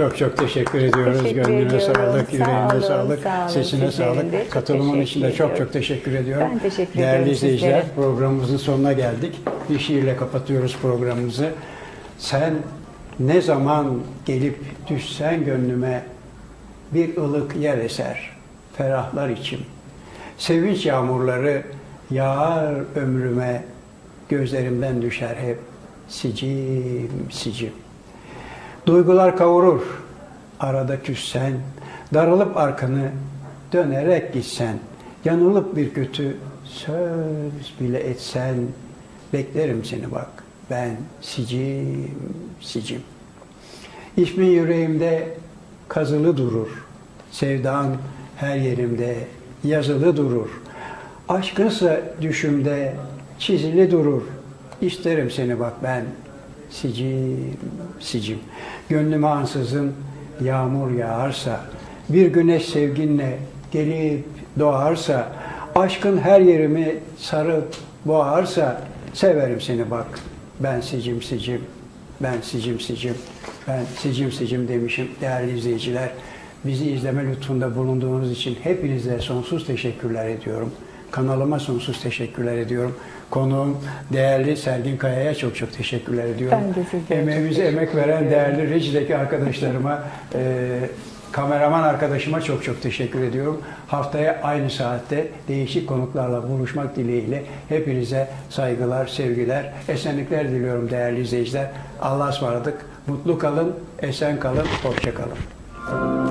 Çok çok teşekkür ediyoruz. Teşekkür Gönlüne ediyorum. sağlık, Sağ yüreğine olun, sağlık, sağ olun. sesine de sağlık. çok Katılımın için de çok çok teşekkür ediyorum. Ben teşekkür Değerli ediyorum izleyiciler, sizlere. programımızın sonuna geldik. Bir şiirle kapatıyoruz programımızı. Sen ne zaman gelip düşsen gönlüme bir ılık yer eser, ferahlar içim. Sevinç yağmurları yağar ömrüme, gözlerimden düşer hep sicim sicim. Duygular kavurur, arada küssen, darılıp arkanı dönerek gitsen, yanılıp bir kötü söz bile etsen, beklerim seni bak, ben sicim sicim. İsmin yüreğimde kazılı durur, sevdan her yerimde yazılı durur. Aşkınsa düşümde çizili durur. İsterim seni bak ben sicim sicim. Gönlüme ansızın yağmur yağarsa, bir güneş sevginle gelip doğarsa, aşkın her yerimi sarıp boğarsa, severim seni bak ben sicim sicim, ben sicim sicim, ben sicim sicim demişim değerli izleyiciler. Bizi izleme lütfunda bulunduğunuz için hepinize sonsuz teşekkürler ediyorum. Kanalıma sonsuz teşekkürler ediyorum. Konuğum değerli Sergin Kaya'ya çok çok teşekkürler ediyorum. Ben de çok Emeğimize emek veren değerli rejideki arkadaşlarıma, e, kameraman arkadaşıma çok çok teşekkür ediyorum. Haftaya aynı saatte değişik konuklarla buluşmak dileğiyle hepinize saygılar, sevgiler, esenlikler diliyorum değerli izleyiciler. Allah'a ısmarladık. Mutlu kalın, esen kalın, hoşça kalın.